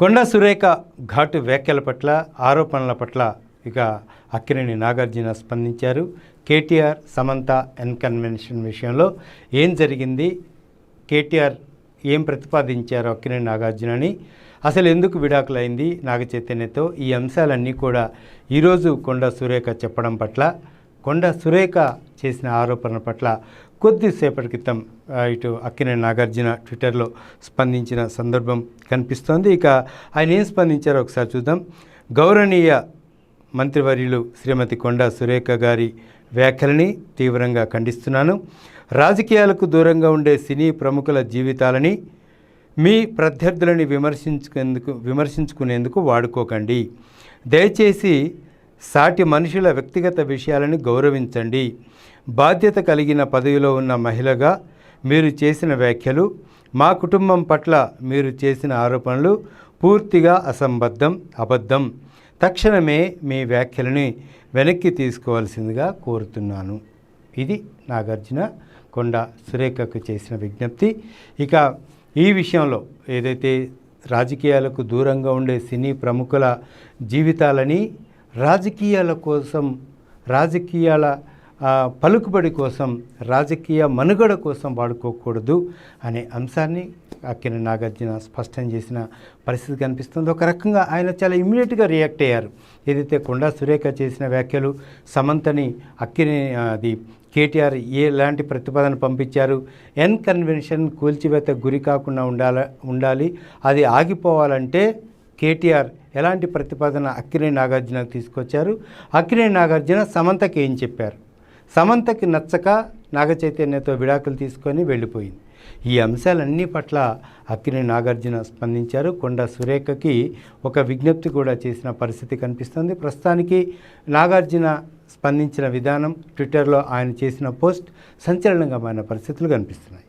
కొండ సురేఖ ఘాటు వ్యాఖ్యల పట్ల ఆరోపణల పట్ల ఇక అక్కినేని నాగార్జున స్పందించారు. కేటీఆర్ సమంత ఎన్ కన్వెన్షన్ విషయంలో ఏం జరిగింది? కేటీఆర్ ఏం ప్రతిపాదించారు అక్కినేని నాగార్జునని? అసలు ఎందుకు విడాకులైంది నాగ చైతన్యతో? ఈ అంశాలన్నీ కూడా ఈరోజు కొండ సురేఖ చెప్పడం పట్ల కొండ సురేఖ చేసిన ఆరోపణల పట్ల కొద్దిసేపటి క్రితం ఇటు అక్కినేని నాగార్జున ట్విట్టర్లో స్పందించిన సందర్భం కనిపిస్తోంది. ఇక ఆయన ఏం స్పందించారో ఒకసారి చూద్దాం. గౌరవనీయ మంత్రివర్యులు శ్రీమతి కొండా సురేఖ గారి వ్యాఖ్యలని తీవ్రంగా ఖండిస్తున్నాను. రాజకీయాలకు దూరంగా ఉండే సినీ ప్రముఖుల జీవితాలని మీ ప్రత్యర్థులని విమర్శించుకునేందుకు విమర్శించుకునేందుకు వాడుకోకండి. దయచేసి సాటి మనుషుల వ్యక్తిగత విషయాలను గౌరవించండి. బాధ్యత కలిగిన పదవిలో ఉన్న మహిళగా మీరు చేసిన వ్యాఖ్యలు మా కుటుంబం పట్ల మీరు చేసిన ఆరోపణలు పూర్తిగా అసంబద్ధం అబద్ధం. తక్షణమే మీ వ్యాఖ్యలని వెనక్కి తీసుకోవాల్సిందిగా కోరుతున్నాను. ఇది నాగార్జున కొండ సురేఖకు చేసిన విజ్ఞప్తి. ఇక ఈ విషయంలో ఏదైతే రాజకీయాలకు దూరంగా ఉండే సినీ ప్రముఖుల జీవితాలని రాజకీయాల కోసం రాజకీయాల పలుకుబడి కోసం రాజకీయ మనుగడ కోసం వాడుకోకూడదు అనే అంశాన్ని అక్కిన నాగార్జున స్పష్టం చేసిన పరిస్థితి కనిపిస్తుంది ఒక రకంగా ఆయన చాలా ఇమ్మీడియట్గా రియాక్ట్ అయ్యారు. ఏదైతే కొండా సురేఖ చేసిన వ్యాఖ్యలు సమంతని అక్కిని అది కేటీఆర్ ఎలాంటి ప్రతిపాదన పంపించారు ఎన్ కన్వెన్షన్ కూల్చివేత గురి కాకుండా ఉండాల ఉండాలి అది ఆగిపోవాలంటే కేటీఆర్ ఎలాంటి ప్రతిపాదన అక్కినే నాగార్జునకు తీసుకొచ్చారు? అక్కినే నాగార్జున సమంతకి ఏం చెప్పారు? సమంతకి నచ్చక నాగ చైతన్యతో విడాకులు తీసుకొని వెళ్ళిపోయింది. ఈ అంశాలన్నీ పట్ల అక్కినే నాగార్జున స్పందించారు. కొండ సురేఖకి ఒక విజ్ఞప్తి కూడా చేసిన పరిస్థితి కనిపిస్తుంది. ప్రస్తుతానికి నాగార్జున స్పందించిన విధానం ట్విట్టర్లో ఆయన చేసిన పోస్ట్ సంచలనంగా మారిన పరిస్థితులు కనిపిస్తున్నాయి.